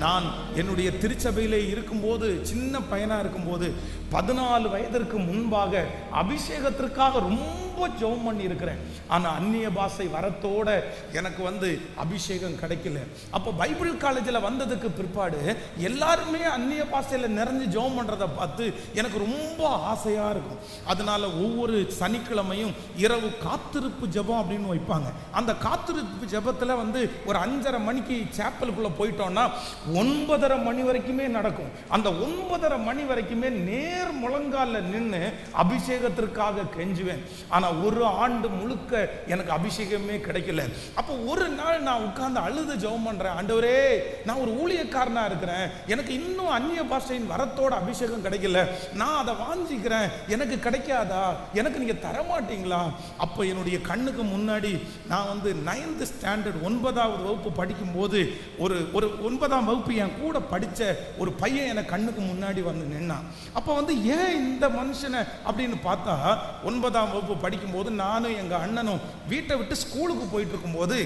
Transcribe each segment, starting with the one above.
நான் என்னுடைய திருச்சபையிலே இருக்கும்போது சின்ன பையனாக இருக்கும்போது பதினாலு வயதிற்கு முன்பாக அபிஷேகத்திற்காக ரொம்ப ஜெபம் பண்ணி இருக்கிறேன் ஆனா அந்நிய பாஷை வரத்தோட எனக்கு வந்து அபிஷேகம் கிடைக்கல. அப்போ பைபிள் காலேஜில் வந்ததுக்கு பிற்பாடு எல்லாருமே அந்நிய பாஷையில் நிறைஞ்சு ஜெபம் பண்றதை பார்த்து எனக்கு ரொம்ப ஆசையா இருக்கும். அதனால ஒவ்வொரு சனிக்கிழமையும் இரவு காத்திருப்பு ஜெபம் அப்படின்னு வைப்பாங்க. அந்த காத்திருப்பு ஜெபத்துல வந்து ஒரு அஞ்சரை மணிக்கு சேப்பலுக்குள்ள போயிட்டோம்னா ஒன்பதரை மணி வரைக்குமே நடக்கும். அந்த ஒன்பதரை மணி வரைக்குமே நேர் முழங்கால நின்று அபிஷேகத்திற்காக கெஞ்சுவேன். ஆனால் ஒரு ஆண்டு முழுக்க எனக்கு அபிஷேகமே கிடைக்கல. அப்போ ஒரு நாள் நான் உட்கார்ந்து அழுது ஜெபம் பண்ணுறேன் ஆண்டவரே நான் ஒரு ஊழியக்காரனாக இருக்கிறேன். எனக்கு இன்னும் அந்நிய பாஷையின் வரத்தோட அபிஷேகம் கிடைக்கல. நான் அதை வாஞ்சிக்கிறேன். எனக்கு கிடைக்காதா? எனக்கு நீங்கள் தர மாட்டீங்களா அப்போ என்னுடைய கண்ணுக்கு முன்னாடி நான் வந்து நைன்த் ஸ்டாண்டர்ட் ஒன்பதாவது வகுப்பு படிக்கும்போது ஒரு ஒரு ஒன்பதாம் வகுப்பு என் கூட படித்த ஒரு பையன் எனக்கு கண்ணுக்கு முன்னாடி வந்து நின்னான். அப்போ வந்து ஏன் இந்த மனுஷனை? அப்படின்னு பார்த்தா ஒன்பதாம் வகுப்பு படிக்கும்போது நானும் எங்கள் அண்ணனும் வீட்டை விட்டு ஸ்கூலுக்கு போயிட்டு இருக்கும்போது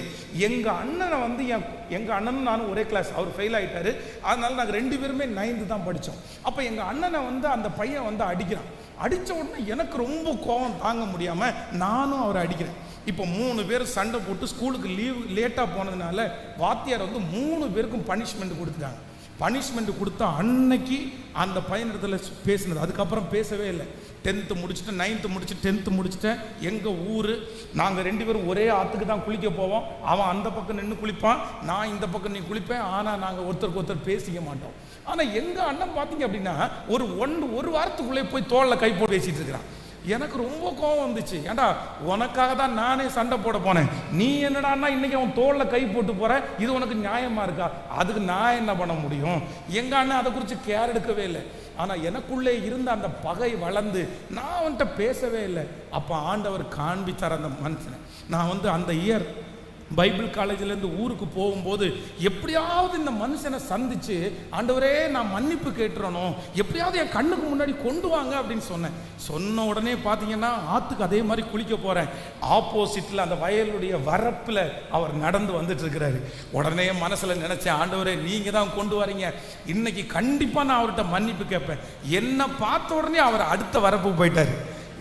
எங்கள் அண்ணனை வந்து என் எங்கள் அண்ணனும் நானும் ஒரே கிளாஸ் அவர் ஃபெயில் ஆயிட்டாரு. அதனால நாங்கள் ரெண்டு பேருமே நைன்த்து தான் படித்தோம் அப்போ எங்கள் அண்ணனை வந்து அந்த பையன் வந்து அடிக்கிறான். அடித்த உடனே எனக்கு ரொம்ப கோபம் தாங்க முடியாமல் நானும் அவரை அடிக்கிறேன். இப்போ மூணு பேர் சண்டை போட்டு ஸ்கூலுக்கு லீவ் லேட்டாக போனதுனால வாத்தியார் வந்து மூணு பேருக்கும் பனிஷ்மெண்ட் கொடுத்துட்டாங்க. பனிஷ்மெண்ட் கொடுத்தா அன்னைக்கு அந்த பையனிடத்துல பேசினது. அதுக்கப்புறம் பேசவே இல்லை. டென்த்து முடிச்சுட்டு நைன்த்து முடிச்சுட்டு டென்த்து முடிச்சுட்டேன் எங்கள் ஊர் நாங்கள் ரெண்டு பேரும் ஒரே ஆற்றுக்கு தான் குளிக்க போவோம். அவன் அந்த பக்கம் நின்று குளிப்பான் நான் இந்த பக்கம் நீ குளிப்பேன் ஆனால் நாங்கள் ஒருத்தருக்கு ஒருத்தர் பேசிக்க மாட்டோம். ஆனால் எங்கள் அண்ணன் பார்த்தீங்க அப்படின்னா ஒரு ஒன் ஒரு வாரத்துக்குள்ளே போய் தோளில் கை போட்டு பேசிட்டு இருக்கிறான். எனக்கு ரொம்ப கோவம் வந்துச்சு. ஏண்டா உனக்காக தான் நானே சண்டை போட போனேன். நீ என்னடான்னா இன்னைக்கு அவன் தோளில் கை போட்டு போற. இது உனக்கு நியாயமா இருக்கா? அதுக்கு நான் என்ன பண்ண முடியும்? எங்க அண்ணன் அதை குறித்து கேர் எடுக்கவே இல்லை. ஆனா எனக்குள்ளே இருந்த அந்த பகை வளர்ந்து நான் அவன்கிட்ட பேசவே இல்லை. அப்போ ஆண்டவர் காண்பித்தார் அந்த மனுஷனை. நான் வந்து அந்த இயர் பைபிள் காலேஜ்லேருந்து ஊருக்கு போகும்போது எப்படியாவது இந்த மனுஷனை சந்திச்சு ஆண்டவரே நான் மன்னிப்பு கேட்டுறணும். எப்படியாவது என் கண்ணுக்கு முன்னாடி கொண்டு வாங்க அப்படின்னு சொன்னேன். சொன்ன உடனே பார்த்தீங்கன்னா ஆற்றுக்கு அதே மாதிரி குளிக்க போகிறேன் ஆப்போசிட்டில் அந்த வயலுடைய வரப்பில் அவர் நடந்து வந்துட்டு இருக்கிறாரு உடனே மனசில் நினச்சேன் ஆண்டவரே நீங்கள் தான் கொண்டு வரீங்க. இன்னைக்கு கண்டிப்பாக நான் அவர்கிட்ட மன்னிப்பு கேட்பேன். என்னை பார்த்த உடனே அவர் அடுத்த வரப்பு போயிட்டாரு.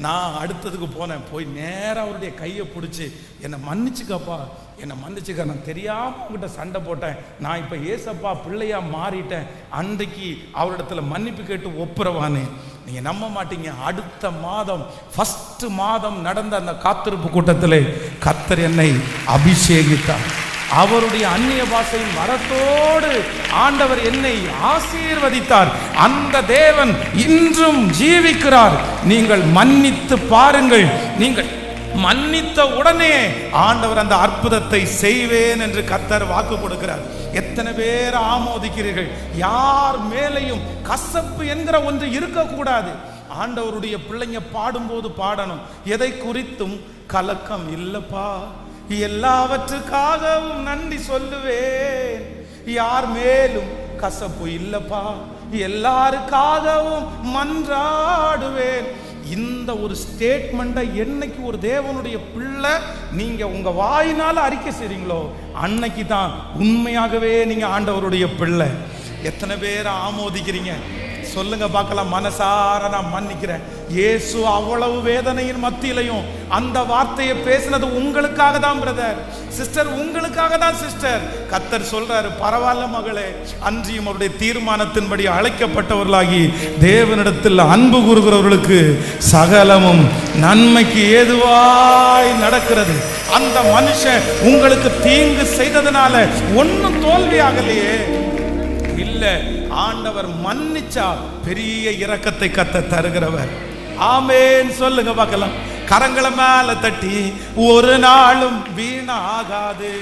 நான் அடுத்ததுக்கு போனேன். போய் நேராக அவருடைய கையை பிடிச்சி என்னை மன்னிச்சுக்கப்பா. என்னை மன்னிச்சுக்க. நான் தெரியாமல் உங்ககிட்ட சண்டை போட்டேன். நான் இப்போ ஏசப்பா பிள்ளையாக மாறிட்டேன். அன்றைக்கு அவரிடத்துல மன்னிப்பு கேட்டு ஒப்புரவானே. நீங்கள் நம்ப மாட்டீங்க. அடுத்த மாதம் ஃபஸ்ட்டு மாதம் நடந்த அந்த காத்திருப்பு கூட்டத்தில் கத்தர் என்னை அபிஷேகித்தார். அவருடைய அந்நிய பாஷையின் வரத்தோடு ஆண்டவர் என்னை ஆசீர்வதித்தார். அந்த தேவன் இன்றும் ஜீவிக்கிறார். நீங்கள் மன்னித்து பாருங்கள். நீங்கள் மன்னித்த உடனே ஆண்டவர் அந்த அற்புதத்தை செய்வேன் என்று கத்தர் வாக்கு கொடுக்கிறார். எத்தனை பேர் ஆமோதிக்கிறீர்கள்? யார் மேலையும் கசப்பு என்கிற ஒன்று இருக்கக்கூடாது. ஆண்டவருடைய பிள்ளைங்க பாடும்போது பாடணும். எதை குறித்தும் கலக்கம் இல்லப்பா. எல்லாவற்றுக்காகவும் நன்றி சொல்லுவேன். யார் மேலும் கசப்பு இல்லப்பா எல்லாருக்காகவும் மன்றாடுவேன். இந்த ஒரு ஸ்டேட்மெண்ட்டை என்னைக்கு ஒரு தேவனுடைய பிள்ளை நீங்க உங்க வாயினால அறிக்கை செய்றீங்களோ அன்னைக்கு தான் உண்மையாகவே நீங்க ஆண்டவருடைய பிள்ளை. எத்தனை பேர் ஆமோதிக்கிறீங்க? சொல்லுங்க பார்க்கலாம். மனசார நான் மன்னிக்கிறேன். இயேசு அவ்வளவு வேதனையின் மத்தியிலையும் அந்த வார்த்தையை பேசினது உங்களுக்காக தான் பிரதர் சிஸ்டர் உங்களுக்காக தான் சிஸ்டர் கத்தர் சொல்றாரு பரவாயில்ல மகளே. அன்றியும் அவருடைய தீர்மானத்தின்படி அழைக்கப்பட்டவர்களாகி தேவனிடத்தில் அன்பு கூறுகிறவர்களுக்கு சகலமும் நன்மைக்கு ஏதுவாய் நடக்கிறது. அந்த மனுஷன் உங்களுக்கு தீங்கு செய்ததுனால ஒன்றும் தோல்வி ஆகலையே இல்ல. ஆண்டவர் மன்னிச்சா பெரிய இரக்கத்தை கத்த தருகிறவர். ஆமேன்னு சொல்லுங்க பார்க்கலாம். கரங்களை மேல தட்டி ஒரு நாளும் வீணாகாது.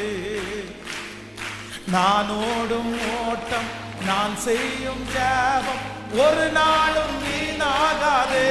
நான் ஓடும் ஓட்டம் நான் செய்யும் ஜாபம் ஒரு நாளும் வீணாகாதே.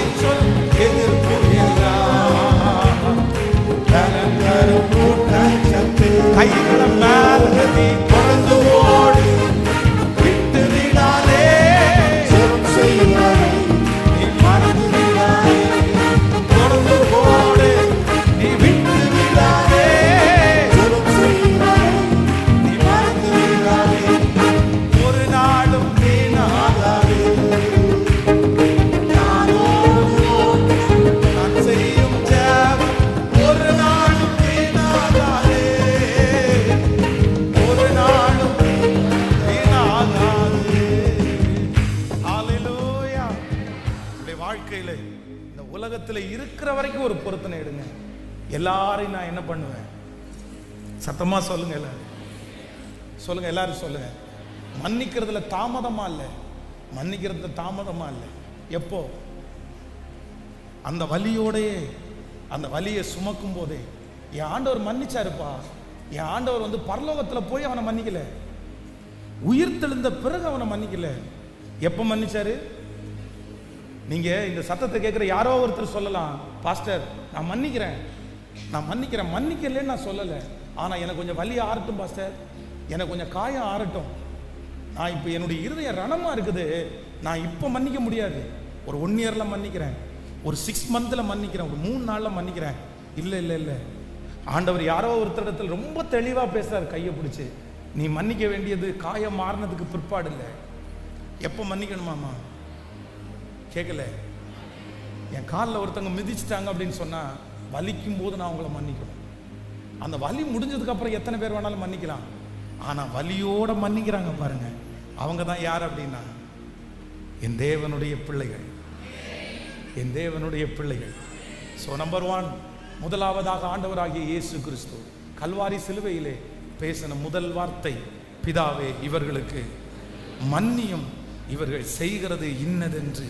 எல்லாரையும் நான் என்ன பண்ணுவேன்? சத்தமா சொல்லுங்க எல்லாரும். சொல்லுங்க எல்லாரும் சொல்லுங்க. மன்னிக்கிறதுல தாமதமா இல்லை. மன்னிக்கிறதுல தாமதமா இல்லை. எப்போ? அந்த வலியோடையே அந்த வலியை சுமக்கும் போதே. என் ஆண்டவர் மன்னிச்சாருப்பா. என் ஆண்டவர் வந்து பரலோகத்துல போய் அவனை மன்னிக்கல. உயிர் தெளிந்த பிறகு அவனை மன்னிக்கல. எப்போ மன்னிச்சாரு? நீங்க இந்த சத்தத்தை கேட்குற யாரோ ஒருத்தர் சொல்லலாம். பாஸ்டர் நான் மன்னிக்கிறேன். நான் மன்னிக்கிறேன் மன்னிக்கலன்னு நான் சொல்லலை. ஆனால் எனக்கு கொஞ்சம் வலி ஆறட்டும் பாஸ்டர். எனக்கு கொஞ்சம் காயம் ஆறட்டும். நான் இப்போ என்னுடைய இருதய ரணமாக இருக்குது. நான் இப்போ மன்னிக்க முடியாது. ஒரு ஒன் இயரில் மன்னிக்கிறேன். ஒரு சிக்ஸ் மந்தில் மன்னிக்கிறேன். ஒரு மூணு நாளில் மன்னிக்கிறேன். இல்லை இல்லை இல்லை. ஆண்டவர் யாரோ ஒருத்தரிடத்தில் ரொம்ப தெளிவாக பேசுகிறார் கையை பிடிச்சி. நீ மன்னிக்க வேண்டியது காயம் மாறினதுக்கு பிற்பாடு இல்லை. எப்போ மன்னிக்கணுமாமா கேட்கல என் காலில் ஒருத்தவங்க மிதிச்சிட்டாங்க அப்படின்னு சொன்னால் வலிக்கும் போது நான் அவங்கள மன்னிக்கணும். அந்த வலி முடிஞ்சதுக்கு அப்புறம் எத்தனை பேர் வேணாலும் மன்னிக்கலாம். ஆனால் வலியோட மன்னிக்கிறாங்க பாருங்க. அவங்க தான் யார் அப்படின்னா? என் தேவனுடைய பிள்ளைகள். என் தேவனுடைய பிள்ளைகள். ஸோ நம்பர் ஒன் முதலாவதாக ஆண்டவராகிய இயேசு கிறிஸ்து. கல்வாரி சிலுவையிலே பேசின முதல் வார்த்தை பிதாவே இவர்களுக்கு மன்னியும் இவர்கள் செய்கிறது இன்னதென்று.